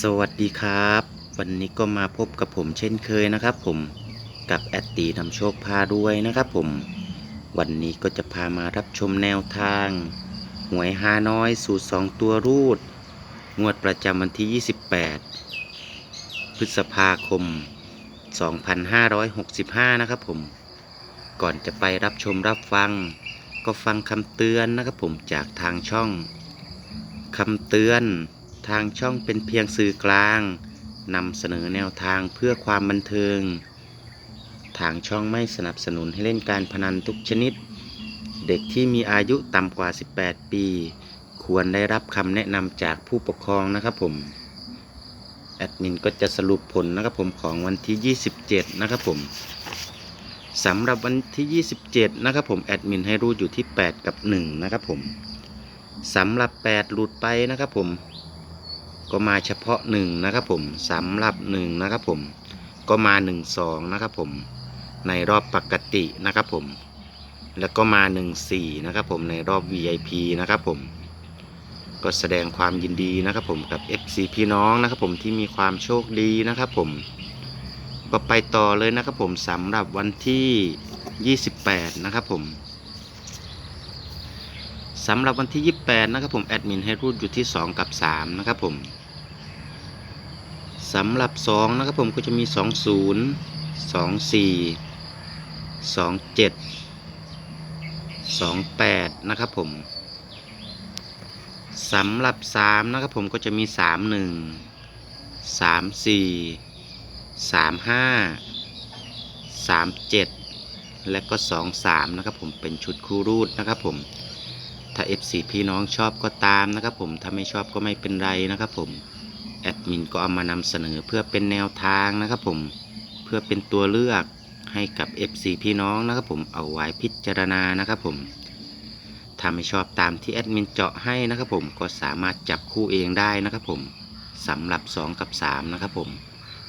สวัสดีครับ วันนี้ก็มาพบกับผมเช่นเคยนะครับ ผมกับแอดตีนำโชคพาด้วยนะครับ ผม วันนี้ก็จะพามารับชมแนวทาง หวยฮานอยสูตร2ตัวรูด งวดประจำวันที่ 28 พฤษภาคม 2565 นะครับ ผม ก่อนจะไปรับชมรับฟัง ก็ฟังคำเตือนนะครับ ผมจากทางช่องคำเตือน ทางช่องเป็นเพียงสื่อกลางนำเสนอแนวทางเพื่อความบันเทิง ทางช่องไม่สนับสนุนให้เล่นการพนันทุกชนิด เด็กที่มีอายุต่ำกว่า 18 ปี ควรได้รับคำแนะนำจากผู้ปกครองนะครับผม แอดมินก็จะสรุปผลนะครับผมของวันที่ 27 นะครับผมสำหรับวันที่ 27 นะครับผมแอดมินให้รูดอยู่ที่ 8 กับ 1 นะครับผมสำหรับ 8 หลุดไปนะครับผม ก็มาเฉพาะ 1 นะครับผมสำหรับ 1 นะครับผมก็มา 1 2 นะครับผมในรอบปกตินะครับผม แล้วก็มา 1 4 นะครับผมในรอบ VIP นะครับผม ก็แสดงความยินดีนะครับผมกับ FC พี่น้องนะครับผมที่มีความโชคดีนะครับผม ก็ไปต่อเลยนะครับผมสำหรับวันที่ 28 นะครับผมสำหรับวันที่ 28 นะครับผม แอดมินให้รูดอยู่ที่ 2 กับ 3 นะครับผม สำหรับ 2 นะครับผมก็จะมี 20 24 27 28 นะครับผมสำหรับ 3 นะครับผมก็จะมี 31 34 35 37 และก็ 23 นะครับผมเป็นชุดคู่รูดนะครับผมถ้า FC พี่น้องชอบก็ตามนะครับผมถ้าไม่ชอบก็ไม่เป็นไรนะครับผม ดมินก็เอามานำเสนอเพื่อเป็นแนวทางนะครับผมเพื่อเป็นตัวเลือกให้กับ FC พี่น้องนะครับผมเอาไว้พิจารณานะครับผมถ้าไม่ชอบตามที่แอดมินเจาะให้นะครับผมก็สามารถจับคู่เองได้นะครับผมสำหรับ 2 กับ 3 นะครับผม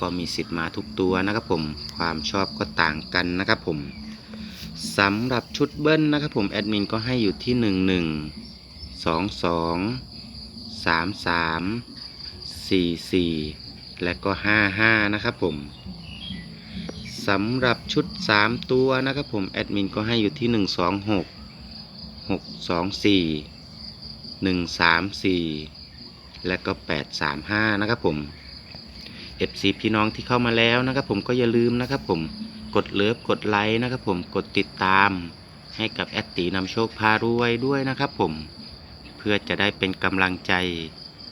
ก็มีสิทธิ์มาทุกตัวนะครับผมความชอบก็ต่างกันนะครับผมสำหรับชุดเบิ้ลนะครับผมแอดมินก็ให้อยู่ที่ 1 1 2 2 3 3 4 4 และก็ 5 5 นะครับผมสำหรับชุด 3 ตัวนะครับผม แอดมินก็ให้อยู่ที่ 1 2 6 6 2 4 1 3 4 และก็ 8 3 5 นะครับผม FC พี่น้องที่เข้ามาแล้วนะครับผมก็อย่าลืมนะครับผมกดเลิฟกดไลค์นะครับผมกดติดตามให้กับแอดตีนำโชคพารวยด้วยนะครับผม เพื่อจะได้เป็นกำลังใจ